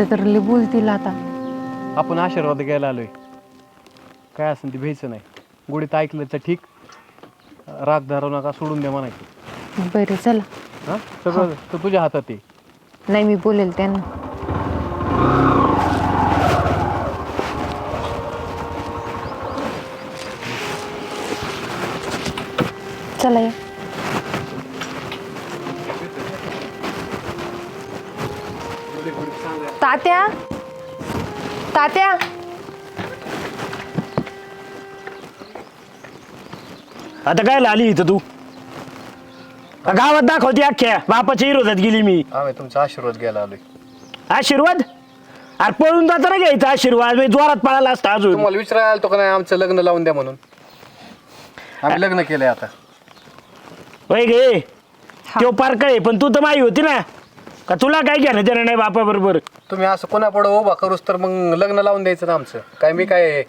इथं तर लय बोलतील आता. आपण आशीर्वाद घ्यायला आलोय. काय असेल ते भ्यायचं नाही. गुढीत ऐकलं तर ठीक. राग धरू नका सोडून द्या म्हणायचं. बरं चला. हां? सगळं तर तुझ्या हातात आहे. नाही मी बोलेल त्यांना चला या तात्या? तात्या? आता काय आली इथं तू? गावात दाखवते अख्ख्या. बापाच्या विरोधात गेली मी. आम्ही तुमचा आशीर्वाद घ्यायला आलोय. आशीर्वाद? अरे पळून जाताना घ्यायचा आशीर्वाद. मी जोरात पळाला असता अजून. तुम्हाला विचारायला आलो तो का नाही आमचं लग्न लावून द्या म्हणून. आम्ही लग्न केलंय आता. वय गे? तो पार्क आहे पण तू तर माही होती ना. का तुला काय घेणं देणं नाही बापा बरोबर तुम्ही असं कोणापुढं उभा करूस तर मग लग्न लावून द्यायचं ना आमचं. काय मी काय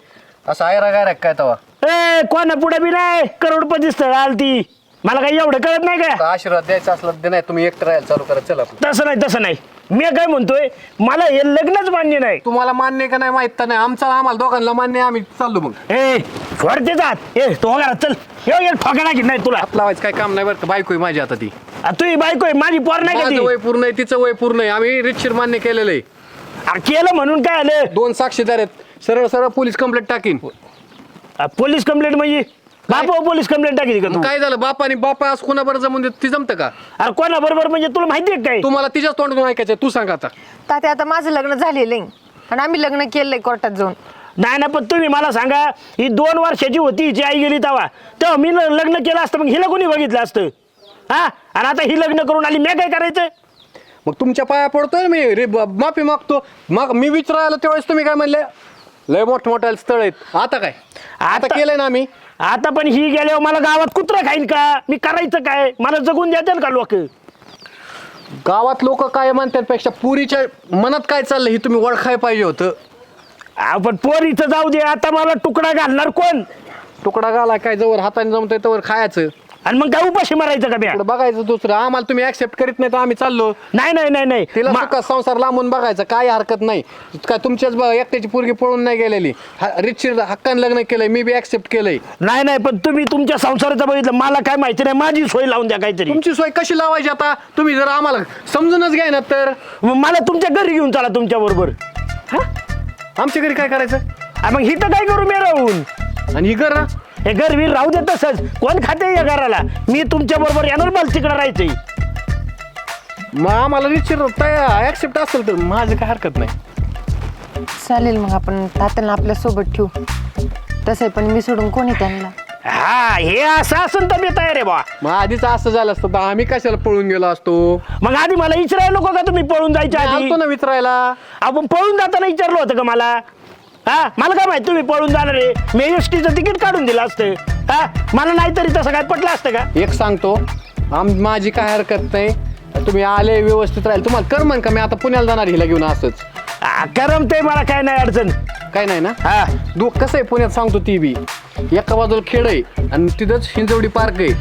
असं आयरा गायरा काय तवा? ए कोणा पुढे बी नाही. करोडपती स्थळ आलती. मला काही एवढं कळत नाही का? आशीर्वाद द्यायचा असला तर नाही तुम्ही एकटं राहायला चालू करा. चला. तसं नाही तसं नाही. मी काय म्हणतोय मला हे लग्नच मान्य नाही. तुम्हाला मान्य का नाही माहीत तर नाही. आमचा आम्हाला दोघांना मान्य आहे, आम्ही चाललो मग. ए वरते जात ए तो घरात चल. ये ये ठोकणा की नाही तुला. हात लावायचं काय काम नाही बरं का? बायको आहे माझी आता ती. आ, तू ही बायको आहे माझी पोर नाही का ती? माझं वय पूर्ण आहे तिचं वय पूर्ण आहे. आम्ही रितशीर मान्य केलेलं आहे. केलं म्हणून काय आलं? दोन साक्षीदार आहेत. सरळ सरळ पोलीस कंप्लेंट टाकीन. आ, पोलीस कंप्लेंट म्हणजे? बापा पोलीस कंप्लेंट टाकली का तू काय झालं? बापा आणि बापा आज कोणाबरोबर जमून देत ती जमतं का? अरे कोणा बरोबर म्हणजे तुला माहिती आहे काय तुम्हाला तिच्याच तोंडातून ऐकायचं तू सांग आता. तात्या आता माझं लग्न झालेलं आहे. आणि आम्ही लग्न केलंय कोर्टात जाऊन. नाही ना पण तुम्ही मला सांगा ही दोन वर्षाची होती हिची आई गेली तेव्हा. तेव्हा मी ल- लग्न केलं असतं मग हिला कोणी बघितलं असतं? हा? आणि आता ही लग्न करून आली मी काय करायचं? मग तुमच्या पाया पडतोय ना मी रे ब- माफी मागतो. मग मी विचारायला त्यावेळेस तुम्ही काय म्हणले? लय मोठ मोठ्या स्थळ आहेत. आता काय? आता आता- केलंय ना आम्ही. आता पण ही गेल्यावर मला गावात कुत्रा खाईन का? मी करायचं काय? मला जगून द्यायचं का लोक? गावात लोक काय म्हणतात पेक्षा पुरीच्या मनात काय चाललं हे तुम्ही ओळखाय पाहिजे होतं. आपण पोरीचं जाऊ दे. आता मला तुकडा घालणार कोण? तुकडा घाला काय जवळ हाताने जमतोय तवर खायचं. आणि मग काय उपाशी मारायचं का इकडं बघायचं दुसरं. आम्हाला तुम्ही ऍक्सेप्ट करीत नाही तर आम्ही चाललो. नाही नाही नाही नाही. तिला मा- संसार लांबून बघायचं काय हरकत नाही. काय तुमच्याच ब- एकट्याची पोरगी पळून नाही गेलेली. रितशीर हक्काने लग्न केलंय मी बी ऍक्सेप्ट केलंय. नाही नाही पण तुम्ही तुमच्या संसाराचं बघितलं मला काय माहिती नाही माझी सोय लावून द्या काहीतरी. तुमची सोय कशी लावायची आता? तुम्ही जर आम्हाला समजूनच घ्याय ना तर. मग मला तुमच्या घरी घेऊन चला तुमच्या बरोबर. आमच्या घरी काय करायचं? मग हिथं काय करू मी राहून? आणि ही घर ना? हे घर वीर राहू दे तसंच. कोण खाते या घराला? मी तुमच्या बरोबर येणार मला तिकडे राहायचंय. मग आम्हाला ऍक्सेप्ट असेल तर माझं काय हरकत नाही. चालेल मग आपण तात्याला आपल्यासोबत ठेवू. तसं पण मी सोडून कोणी त्यांना? हा हे असं असून तर मी तयार आहे बा. मग आधीच असं झालं असतं तर आम्ही कशाला पळून गेलो असतो? मग आधी मला विचारायला नको का तुम्ही पळून जायच्या आधी? आलतो ना विचारायला. आपण पळून जाताना विचारलं होतं का मला? हा? मला काय माहिती तुम्ही पळून जाणार आहे? मी एस टीचं तिकीट काढून दिलं असतं. हा? मला नाही तरी तसं काय पटलं असतं का? एक सांगतो आम माझी काय हरकत नाही. तुम्ही आले व्यवस्थित राहील. तुम्हाला कर म्हण का? मी आता पुण्याला जाणार हिला घेऊन असंच. हा, करमते मला काय नाही अडचण. काय नाही ना? हा. दु कसं आहे पुण्यात सांगतो ती बी. एका बाजूला खेड आहे आणि तिथंच हिंजवडी पार्क आहे.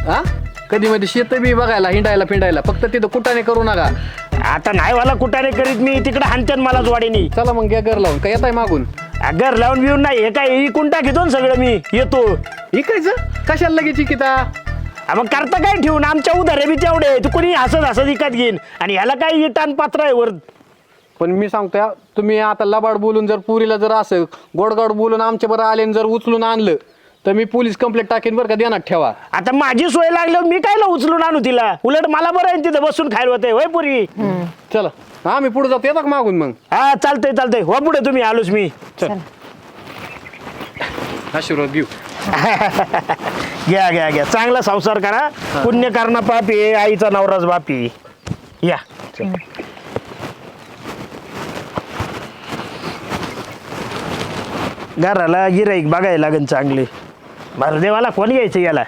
हा? कधी मध्ये शेत बी बघायला हिंडायला फिंडायला फक्त तिथं कुटाने करू नका. आता नाही मला कुठाने करीत मी तिकडे हाणत्यान मला जोडीनी. चला मग घ्या घर लावून. काय येत आहे मागून घर लावून बिवून नाही हे काय इकून टाकीतो ना सगळं मी येतो. इकायचं कशाला लगेच किता? हा, मग करता काय ठेवून आमच्या उधारे बी तेवढे तू कोणी हसत हसत विकत घेईन. आणि ह्याला काय इटान पात्र आहे वर? पण मी सांगतोय हा, तुम्ही आता लबाड बोलून जर पुरीला जर असं गोडगोड बोलून आमच्या बरं आले आणि जर उचलून आणलं तर मी पोलीस कंप्लेंट टाकेन बरं का ध्यानात ठेवा. आता माझी सोय लागल्यावर मी कायला उचलून आणू तिला? उलट मला बरं आहे तिथं बसून खायला होते होय पुरी? चला आम्ही पुढे जातो येतात का मागून मग? हा चालतंय चालतंय. हो पुढे तुम्ही आलोच मी. चल. आशीर्वाद घेऊ घ्या घ्या घ्या. चांगला संसार करा. पुण्य करणं पापी आईचा नवराच बापी या. घराला गिराईक बघायला लागेल चांगले. बरं देवाला कोण घ्यायचं याला.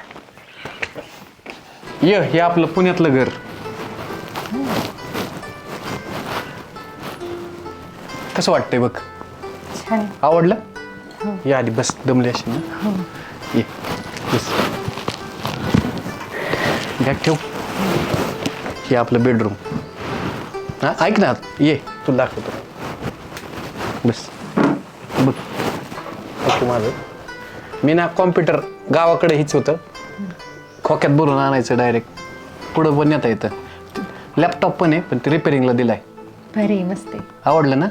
ये हे आपलं पुण्यातलं घर. कसं वाटतंय बघ? छान. आवडलं? या आधी बस दमली अशी ना? ये बस. बॅग ठेव. हे आपलं बेडरूम. हा ऐक ना ये तुला दाखवतो. बस. बघ. माझं. मी ना कॉम्प्युटर गावाकडे हीच होतं. खोक्यात भरून आणायचं डायरेक्ट पुढं पण येता येतं. लॅपटॉप पण आहे पण ते रिपेअरिंगला दिलाय. भारी मस्त आहे. आवडलं ना?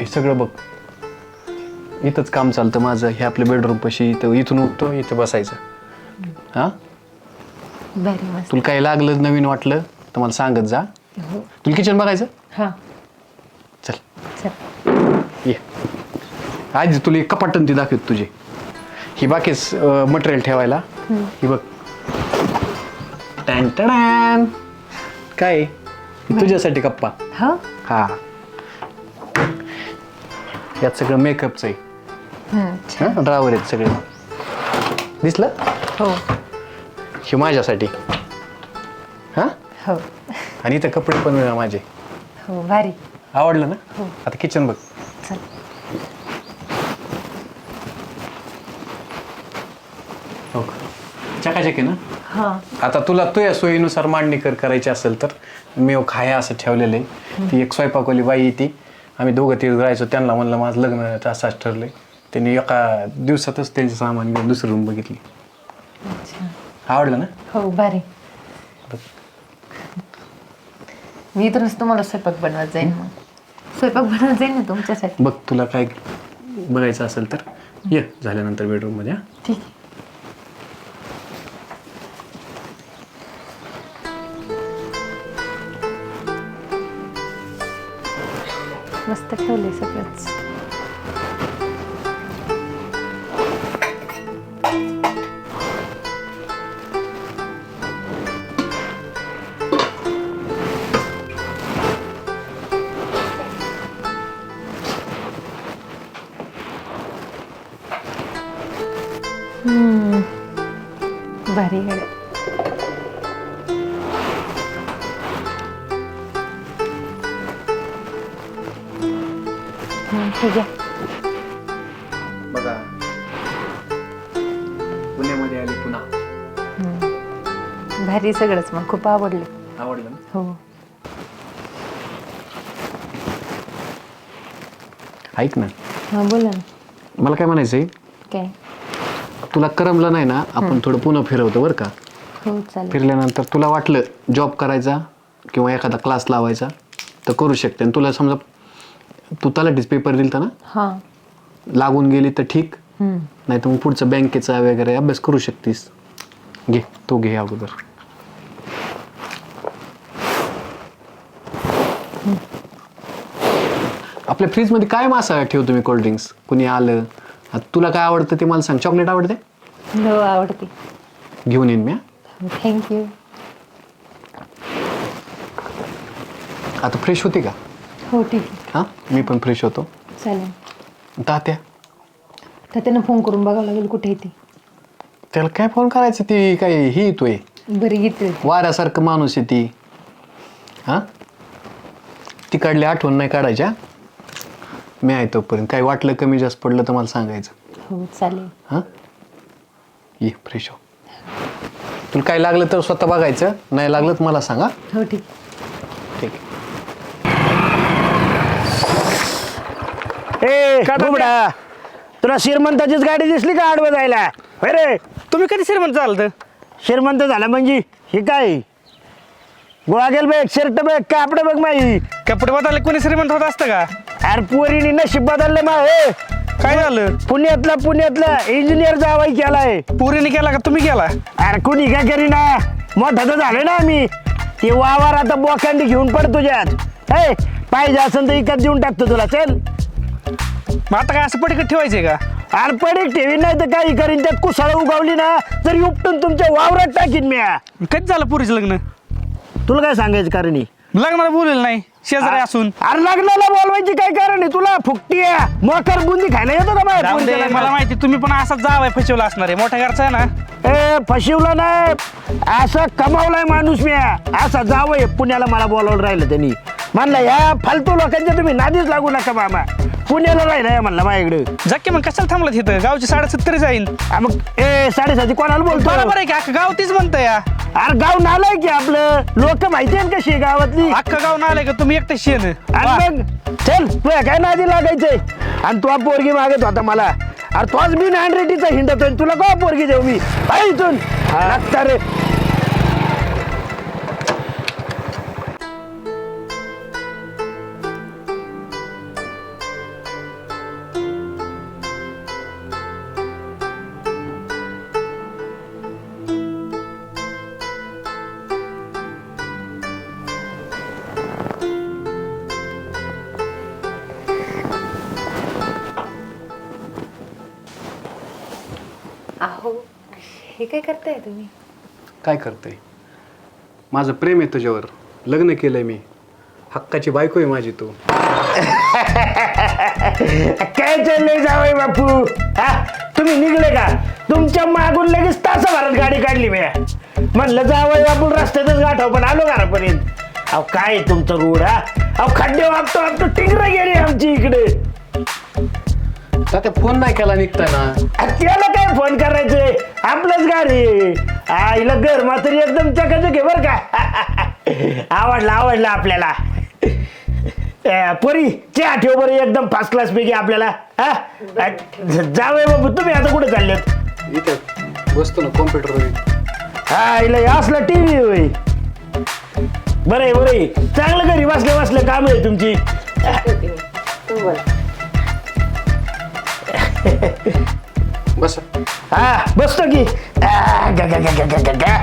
हे सगळं बघ. इथंच काम चालतं माझं. हे आपल्या बेडरूम पशी इथं इथून उठतो इथं बसायचं. हा? भारी मस्त. तुला काही लागलं नवीन वाटलं तर मला सांगत जा. हो. तुला किचन बघायचं? हा. आधी तुला एक कपाटन ती दाखवत तुझे. ही बाकीच मटेरियल ठेवायला. ही बघ. टॅन टॅन. काय? ही तुझ्यासाठी कप्पा हो? हा. यात सगळं मेकअपचं आहे. हा? ड्रावर आहेत सगळे. दिसलं? हो. हे माझ्यासाठी. हा? हो. आणि इथं कपडे पण माझे. हो भारी. आवडलं ना? हो. आता किचन बघ चल हो चकाचक आहे ना? हा. आता तुला तुझ्या सोयीनुसार मांडणी कर करायची असेल तर. मी खाय असं ठेवलेलं आहे. ती एक स्वयंपाकवाली बाई येते आम्ही दोघं तिघ राहायचो. त्यांना म्हणलं माझं लग्न असाच ठरलंय. त्यांनी एका दिवसातच त्यांचे सामान घेऊन दुसरी रूम बघितली. अच्छा. आवडलं ना? हो भारी. मी इथूनच तुम्हाला स्वयंपाक बनवत जाईन मग. स्वयंपाक बनवत जाईन ना तुमच्यासाठी. बघ तुला काय बघायचं असेल तर. ये झाल्यानंतर बेडरूममध्ये हा. ठीक आहे. मस्त ठेवले सगळंच. भारी गाडी ठीक आहे. बघा. पुण्यामध्ये आली पुन्हा. भारी सगळंच मग खूप आवडले. आवडलं ना? हो. ऐक ना. हां बोला ना. मला काय म्हणायचंय? काय? तुला करमलं नाही ना आपण थोडं पुन्हा फिरवतो बरं का? हो चालेल. फिरल्यानंतर तुला वाटलं जॉब करायचा किंवा एखादा क्लास लावायचा तर करू शकते. आणि तुला समजा तू तलाठीच पेपर दिलता ना? हां. लागून गेली तर ठीक. हम्म. नाही तर मग पुढचं बँकेचा वगैरे अभ्यास करू शकतीस. घे तू घे अगोदर. आपल्या फ्रीजमध्ये काय मासा ठेवतो मी कोल्ड्रिंक्स कुणी आलं? आता तुला काय आवडतं ते मला सांग. चॉकलेट आवडते? हो आवडते. घेऊन येईन मी हा. थँक्यू आता फ्रेश होते का? हो ठीक आहे हां? मी पण फ्रेश होतो. चालेल. तात्या? तर त्यांना फोन करून बघावं लागेल कुठे येते त्याला काय फोन करायचं ती काय ही येतोय. बरी घेते वाऱ्यासारखं माणूस आहे ती. हां? ती काढली आठवण नाही काढायच्या. मी आहे तोपर्यंत. काही वाटलं कमी जास्त पडलं तर मला सांगायचं. हो चालेल. हां? ये फ्रेश हो. तुला काय लागलं तर स्वतः बघायचं. नाही लागलं तर मला सांगा. हो ठीक. ठीक आहे. ए बुबडा तुला श्रीमंताचीच गाडी दिसली का आडवं जायला? होय रे? तुम्ही कधी श्रीमंत चालतं श्रीमंत झाला म्हणजे हे काय? गोळा गेल बघ शर्ट बघ कापड बघ माई. कपडे बदलले कोणी श्रीमंत होत असतं का? अरे पोरीने नशीब बदलले मा हे. काय झालं? पुण्यातला पुण्यातला इंजिनियर जावाई केलाय. पुरीने केला का तुम्ही केला? अरे कोणी काय करीना? मोठा तर झालं ना आम्ही. ते वावर आता बोकांडी घेऊन पड तुझ्यात. हे पाहिजे असेल तर इकत देऊन टाकतो तुला चल. मग आता काय असं पडीकडे ठेवायचंय का? अरे पडीक ठेवी नाही तर काही करीन. त्यात कुसाळ उगावली ना तरी उपटून तुमच्या वावरात टाकीन म्या. कधी झालं पुरीचं लग्न? तुला काय सांगायचं कारण आहे? लग्नाला बोलेलं नाही शेजारी असून. अरे लग्नाला बोलवायची काय कारण आहे? तुला फुकटी आहे. मोकर बुंदी खायला येतो का बाहेर जाऊ दे, पोरीच्या मला? माहिती तुम्ही पण असाच जावाय फसवला असणार आहे. मोठ्या घरचा आहे ना? ए फशिवला नाही. असं कमावलाय माणूस मी असा जावं पुण्याला मला बोलावलं राहिलं त्यांनी. म्हणलं या फालतू लोकांच्या तुम्ही नादीच लागू नका मामा पुण्याला राहिलाय म्हणला माझ्याकडे. जाके मग कशाला थांबलं तिथं गावची साडेसत्तरी जाईन. हा, मग ए साडेसाती कोणाला बोलतो? बरोबर आहे की अख्खं गाव तीच म्हणतं या अरे गाव नालाय की आपलं? लोक माहिती आहे कशी गावातली? अख्खं गाव नालाय का? तुम्ही एकटे शेण आणि मग चल तुया काय नादी लागायचंय आणि तुला पोरगी मागत होता मला. अरे तोच मी हँडरेटीचा हिंडतोय तुला का पोरगी देऊ मी? इथून. लागता रे. हे काय करताय तुम्ही? काय करते माझं प्रेम आहे तुझ्यावर. लग्न केलंय मी. हक्काची बायको आहे माझी तू. काय चाललंय जावय बापू? हा? तुम्ही निघले का? तुमच्या मागून लगेच तासाभरात गाडी काढली मी. म्हणलं जावय बापू रस्त्यातच गाठाव पण आलो घरापर्यंत. अहो काय आहे तुमचं रोड हा? अहो खड्डे वापतो वापतो टिंगर गेली आमची इकडे. त्या फोन नाही केला निघताय ना आ, त्याला काय फोन करायचंय आपलंच गाडी. आईला घर मात्र एकदम चकाचक आहे बरं का. आवडला आवडला आपल्याला. अ, परी चहा ठेव बरं एकदम फर्स्ट क्लास पैकी आपल्याला. हा? जावे बाबू तुम्ही आता कुठे चाललेत? इथे बसतो ना कॉम्प्युटर हा हे असलं टीव्ही होय. बरं आहे बरं आहे. चांगलं घरी बसल्या बसल्या काम आहे तुमची. बस. हा बसतो की. आ, गा, गा, गा, गा, गा, गा, गा.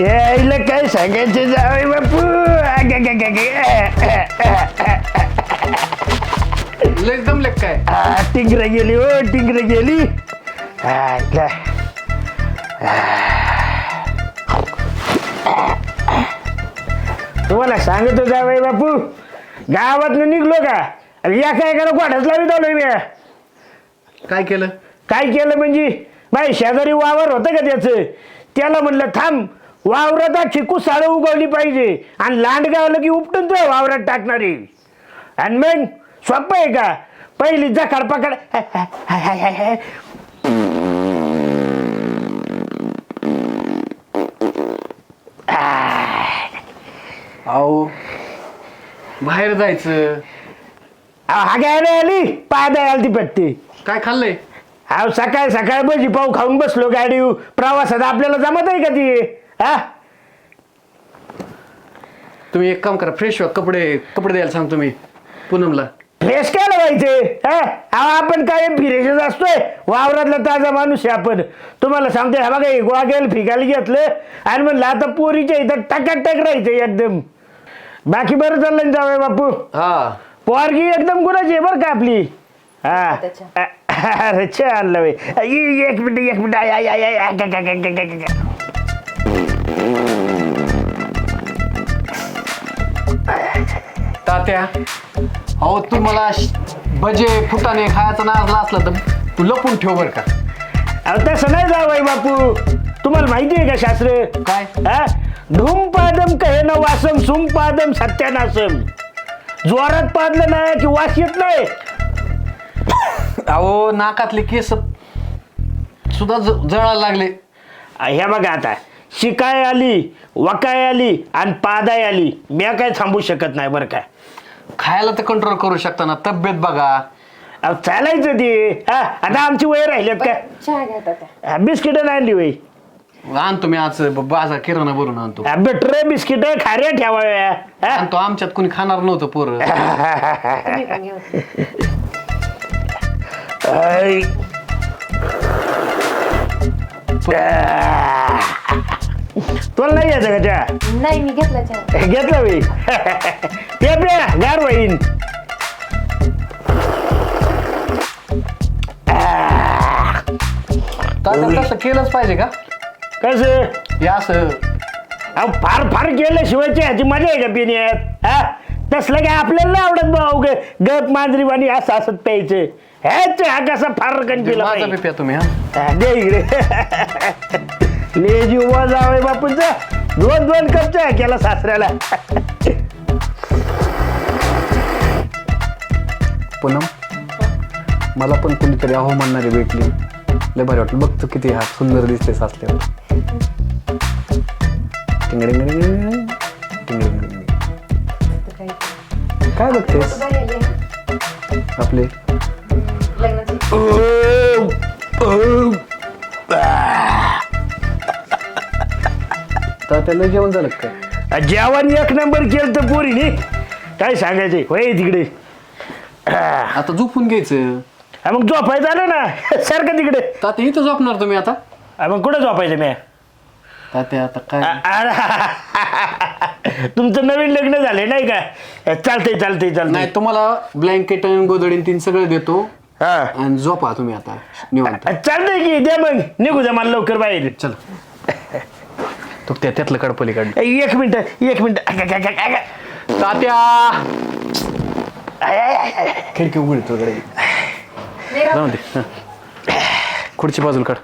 यायला काय सांगायचे जावे बापू? आ, गा, गा, गा, गा. लय जमले काय? आ, टिंगर गेली हो टिंगर गेली. आ, गा. तुम्हाला सांगतो जावई बापू गावात निघलो का? अरे या काय करा कोठाच लावी आलोय मी काय केलं? काय केलं म्हणजे? बाई शेजारी वावर होतं का त्याचं? त्याला म्हणलं थांब वावरात चिकू साळं उगवली पाहिजे आणि लांड गावलं की उपटून तो वावरात टाकणारी आणि मग? सोपं आहे का? पहिली जखाड पकड. अहो बाहेर जायचं. हा काय नाही आली. पाय आली ती पत्ती काय खाल्लंय? हा सकाळ सकाळ भजी पाव खाऊन बसलो गाडी. प्रवासात आपल्याला जमत आहे का ती? हा? तुम्ही एक काम करा फ्रेश व्हा कपडे कपडे द्यायला सांगतो मी पूनमला. फ्रेश काय हा? अहो, आपण काय फिरेशच असतोय. वावरातला ताजा माणूस आहे आपण. तुम्हाला सांगतोय हा बघा हे गोगेल फिकायला घेतलं. आणि म्हणलं आता पोरीच्या इथं टकाटक राहायचं एकदम. बाकी बरं चाललं ना जावय बापू? हा. पोरगी एकदम गुणाची आहे बरं का आपली? हा. त्याच्या. अरे छान लवे एक मिनिट एक मिनिट. आय, आय, आय, आय, आय, गा, गा, गा, गा, गा, गा. तात्या अहो तू मला श- भजे फुटाने खायचा नाजला असला तर तू लपून ठेव बर का. अहो तसं नाही जावय बापू. तुम्हाला माहिती आहे का शास्त्र? काय? हा? धूमपादम कहे न वासम सुमपादम सत्यानासम. जोरात पादलं नाही की वास येत नाही. अहो नाकातले केस सुद्धा ज- जळायला लागले. ह्या बघा आता. शिकाय आली वकाय आली आणि पादाय आली. मी काय थांबू शकत नाही बरं काय खायला तर कंट्रोल करू शकता ना. तब्येत बघा. अहो चालायचं ते. हा आता आमची वय का? चहा घ्या तात्या बिस्किट आणली वय. आणतो मी आज ब- बाजार किराणा भरून आणतो. बेटर बिस्किट खाऱ्या ठेवाव्या हा? आणतो आमच्यात कोणी खाणार नव्हतं पोर. तुम्ही पण घेऊन ऐ. तुला नाही यायचं का चहा? नाही मी घेतला चहा. घेतलं मी प्या प्या गार तात्या तसं केलंच पाहिजे का? कसं हे असं अहो फार फार केल्याशिवाय ह्याची मजा आहे का पिण्यात हा? तसलं काय आपल्याला नाही आवडत भाऊ ग गप मांजरी वाणी असं असत प्यायचं. ह्याच हा कसा फार पिला माझा बी पाहिजे. प्या तुम्ही हा. दे इकडे. लेजी उभा जावय बापूंचा. दोन दोन कप चहा केला सासऱ्याला. पूनम मला पण कोणीतरी अहो म्हणणारी भेटली. लय भारी वाटलं. बघतो किती हा सुंदर दिसते टिंगडिंगडिंग काय बघतेस आपले. तर त्याला जेवण झालं का काय? जेवण एक नंबर केलं तर पोरीने. काय सांगायचे? होय तिकडे. आता झोपून घ्यायचं. हा, मग झोपायचं आलं ना. सारखं तिकडे. तर आता इथं झोपणार तुम्ही आता? हा, मग कुठं झोपायचं मी? तात्या आता काय? अरे, तुमचं नवीन लग्न झालंय नाही का? चालतंय चालतंय नाही चालतंय तुम्हाला ब्लँकेट आणि गोदडीन तीन सगळं देतो. हा. आणि झोपा तुम्ही आता निवांत. चालतंय की द्या मग. निघू द्या मला लवकर बाहेर. चल. तू त्या त्यातलं काढ एक मिनिट एक मिनिट. तात्या! खिडकी उघडी तुझ्याकडे जाऊ दे. हं. खुर्ची बाजूला काढ.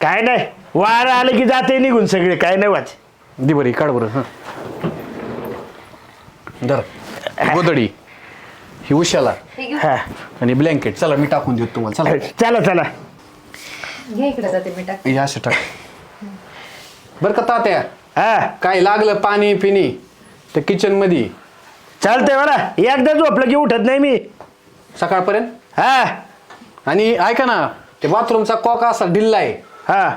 काय नाही. वार आलं की जाते निघून सगळे काय नाही वाच. दे बरी काढ बरं हां. धर. गोदडी ही उशाला. हा आणि ब्लँकेट. चला मी टाकून देतो तुम्हाला. चला. चला चला. घे इकडे जाते मी टाक हे असं टाक. बरं का तात्या? हा. काय लागलं पाणी पिणी? तर किचनमध्ये चालतंय मला एकदा झोपलं की उठत नाही मी. सकाळपर्यंत? हा. आणि ऐका ना ते बाथरूमचा कॉक असा ढिल्ला आहे. हा.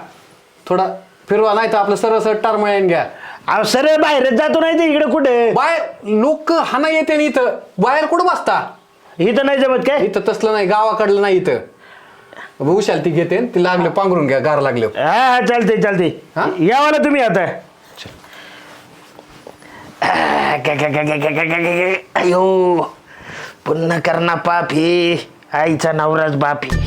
थोडा फिरवा नाही तर आपलं सरळ सरळ टारमळ्यान घ्या. अहो सरळ बाहेरच जातो नाही ते इकडे कुठे? बाहेर लोक हाना येते ना इथं. बाहेर कुठं बसता? इथं नाही जमत काय? इथं तसलं नाही गावाकडलं नाही इथं. उशाल ती घेते ती लागलं पांघरून घ्या गार लागलं. हा हा चालतंय चालतंय. हा? यावा ना तुम्ही आता. आ, ग- ग- ग- ग- ग- ग- ग- ग- अयो पुन्हा करणा पापी. आईचा नवराच बापी. आ,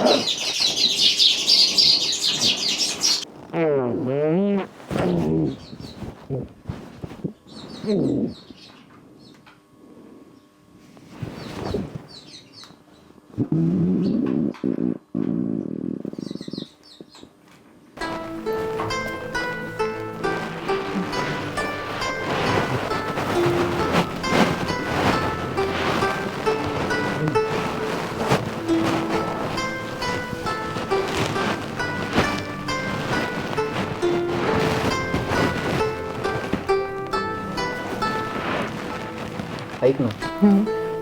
ऐक ना.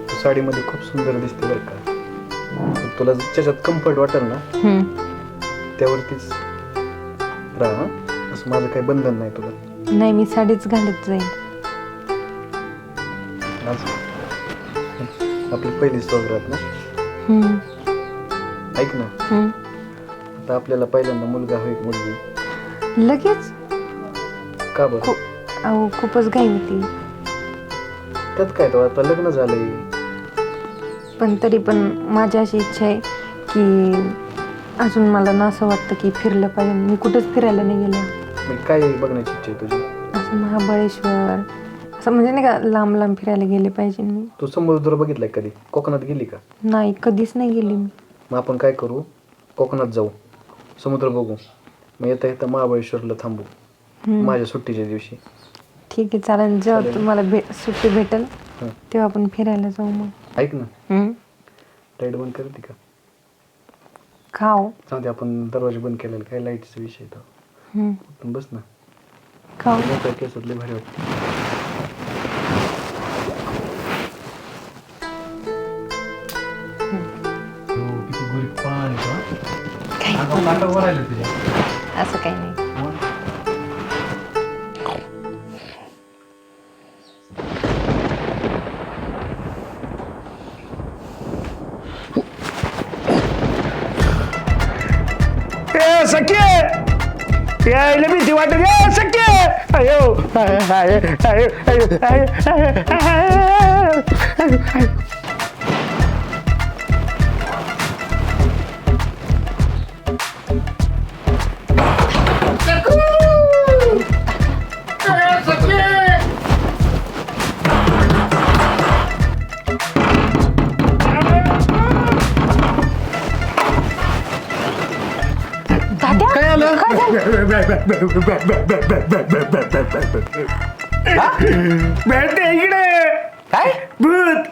तू साडीमध्ये खूप सुंदर दिसते बरं का. तुला त्याच्यात कम्फर्ट वाटेल ना त्यावरतीच राहा हं? असं माझं काही बंधन नाही तुला. नाही मी साडीच घालत जाईल आज आपली पहिली सोबत ना. हम्म, ऐक ना. हम्म. आता आपल्याला पहिल्यांदा मुलगा होईल मुलगी. लगेच? का बरं? खूप अहो खूपच घाई होती. त्यात काय तो? आता लग्न झालंय. पण तरी पण माझी अशी इच्छा आहे की अजून मला ना असं वाटतं की फिरलं पाहिजे. मी कुठंच फिरायला नाही गेले. मग काय बघण्याची इच्छा आहे तुझी? असं महाबळेश्वर. असं म्हणजे नाही का लांब लांब फिरायला गेले पाहिजे मी. तू समुद्र बघितलाय कधी? कोकणात गेली का? नाही कधीच नाही गेली मी. मग आपण काय करू? कोकणात जाऊ. समुद्र बघू. मग येता येता महाबळेश्वरला थांबू. माझ्या सुट्टीच्या दिवशी. ठीक आहे चालेल. जेव्हा तुम्हाला भे सुट्टी भेटेल हं. तेव्हा आपण फिरायला जाऊ मग. ऐक ना. हम्म? लाइट बंद करते का? खाऊ. जाऊ दे आपण दरवाजा बंद केलेला काय लाईटचा विषय तो. पण बस ना. खाऊ. मोठ्या केसात लय भारी वाटते. असं काही नाही. सखे यायला भीती वाटत ए सखे अयो अयो अयो अयो भेटते इकडे. काय? भूत.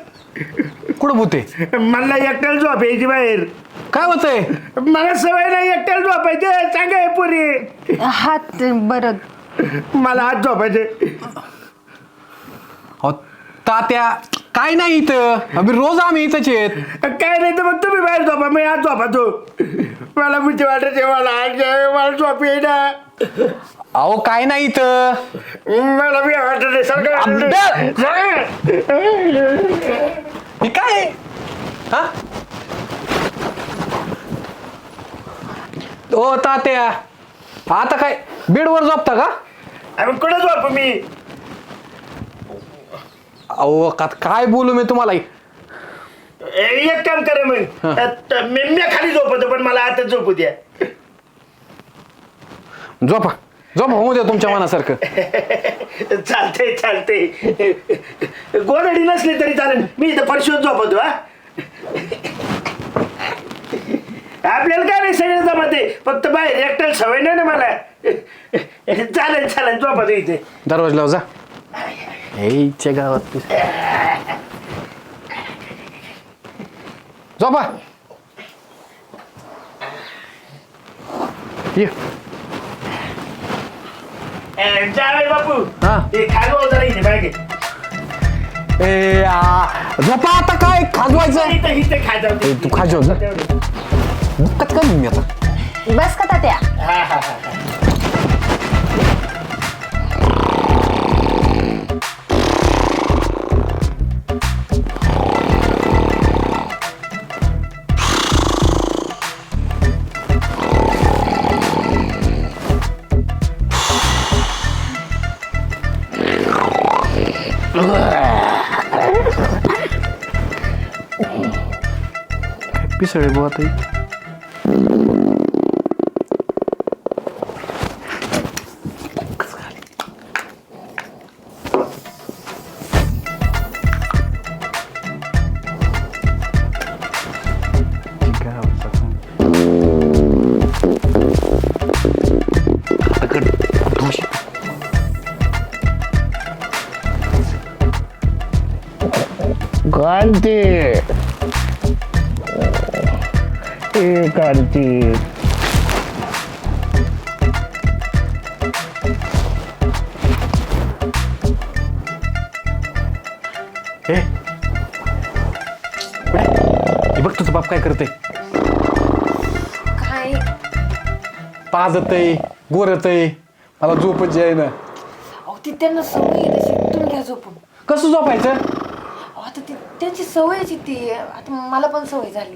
कुठं भूते मला एकट्याला झोप यायची बाहेर. काय होतंय? मला सवय नाही एकट्याला झोपायचे. सांगा हे पुरी. हात बरं. मला आज झोपायचे. अहो तात्या काय नाही इथं? आम्ही रोज आम्ही इथंच आहेत. काय नाही तर मग तुम्ही बाहेर झोपा मी आज झोपातो. मला भीती वाटते मला आज मला झोप येईना. अहो काय नाही इथं. मला बी वाटत सरकार हे? काय हा? ओ तात्या. आता काय बेडवर झोपता का? आम्ही कुठं झोपू मी? अहो का काय बोलू मी तुम्हाला? ए, एक काम करा मग. आता मी मी खाली झोपतो पण मला आता झोपू द्या. झोपा. झोपा होऊ द्या तुमच्या मनासारखं. चालतंय चालतंय. गोदडी नसली तरी चालेल. मी इथं परशुत झोपतो हा. आपल्याला काय नाही सगळं जमते फक्त बाहेर एकट्याला सवय नाही ना मला. चालेल चालेल झोपतो इथे. दरवाज लाव जा. हेच्या गावात झोपा ये बापू हा. ते खाली जरा इथे बागे ए आ, झोपा आता काय खाजवायचं इथं इथे खाय जाऊ ए, तू खाजव जा कत का मी आता बस का तात्या हा हा हा Pisser, bota aí. क्रांती हे हे बघ तुझं बाप काय करते काय? पाजतय गोरतय. मला झोपच आहे ना अहो ती त्यांना सवय आहे तशी. तुम्ही घ्या झोपून. कसं झोपायचं? अहो, आता ती त्यांची सवयच आहे ती. आता मला पण सवय झाली.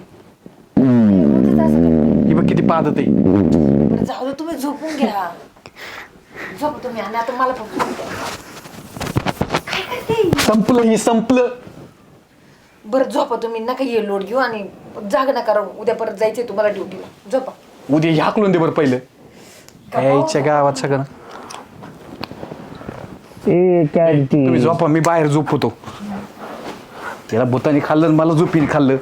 तेच असं करते. ही बघ किती पाजत आहे बरं, जाऊ दे तुम्ही झोपून घ्या. झोप तुम्ही आणि आता मला पण. काय करते? संपलं ही संपलं. बरं झोपा तुम्ही. नका ये लोड घेऊ आणि जाग नका राहू. उद्या परत जायचंय तुम्हाला ड्युटीला झोपा. उद्या ह्याकलून दे बरं पहिलं. यायच्या गावात सगळं. ए तुम्ही झोपा मी बाहेर झोपतो त्याला भूतानी खाल्लं आणि मला झोपीने खाल्लं.